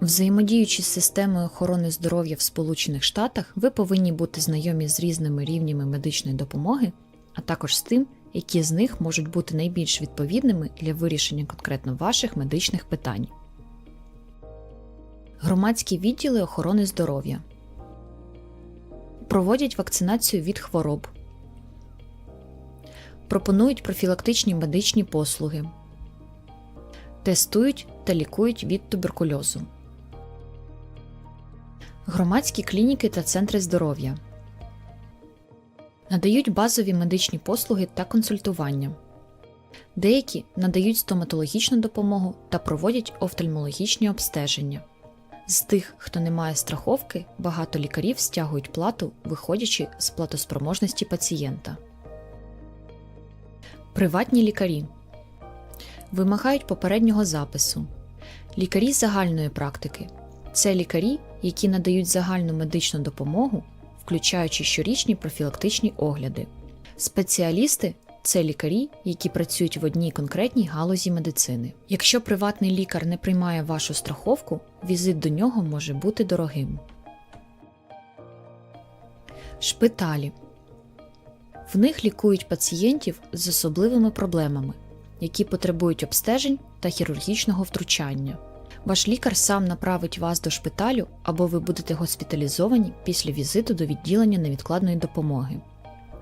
Взаємодіючи з системою охорони здоров'я в Сполучених Штатах, ви повинні бути знайомі з різними рівнями медичної допомоги, а також з тим, які з них можуть бути найбільш відповідними для вирішення конкретно ваших медичних питань. Громадські відділи охорони здоров'я проводять вакцинацію від хвороб, пропонують профілактичні медичні послуги, тестують та лікують від туберкульозу. Громадські клініки та центри здоров'я надають базові медичні послуги та консультування. Деякі надають стоматологічну допомогу та проводять офтальмологічні обстеження. З тих, хто не має страховки, багато лікарів стягують плату, виходячи з платоспроможності пацієнта. Приватні лікарі вимагають попереднього запису. Лікарі загальної практики це лікарі, які надають загальну медичну допомогу, включаючи щорічні профілактичні огляди. Спеціалісти це лікарі, які працюють в одній конкретній галузі медицини. Якщо приватний лікар не приймає вашу страховку, візит до нього може бути дорогим. Шпиталі в них лікують пацієнтів з особливими проблемами, які потребують обстежень та хірургічного втручання. Ваш лікар сам направить вас до шпиталю або ви будете госпіталізовані після візиту до відділення невідкладної допомоги.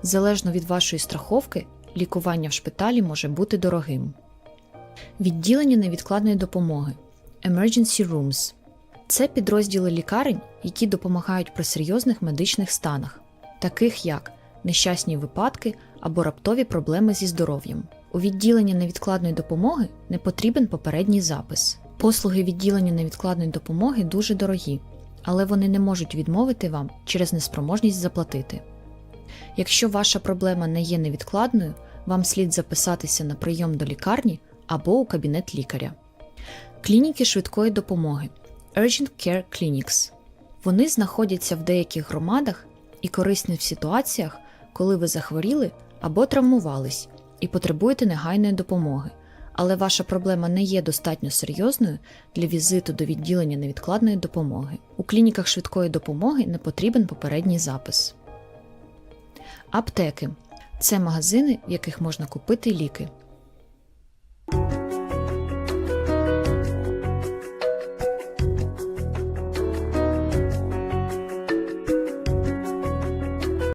Залежно від вашої страховки, лікування в шпиталі може бути дорогим. Відділення невідкладної допомоги Emergency Rooms це підрозділи лікарень, які допомагають при серйозних медичних станах, таких як нещасні випадки або раптові проблеми зі здоров'ям. У відділення невідкладної допомоги не потрібен попередній запис. Послуги відділення невідкладної допомоги дуже дорогі, але вони не можуть відмовити вам через неспроможність заплатити. Якщо ваша проблема не є невідкладною, вам слід записатися на прийом до лікарні або у кабінет лікаря. Клініки швидкої допомоги Urgent Care Clinics. Вони знаходяться в деяких громадах і корисні в ситуаціях, коли ви захворіли або травмувались і потребуєте негайної допомоги, але ваша проблема не є достатньо серйозною для візиту до відділення невідкладної допомоги. У клініках швидкої допомоги не потрібен попередній запис. Аптеки це магазини, в яких можна купити ліки.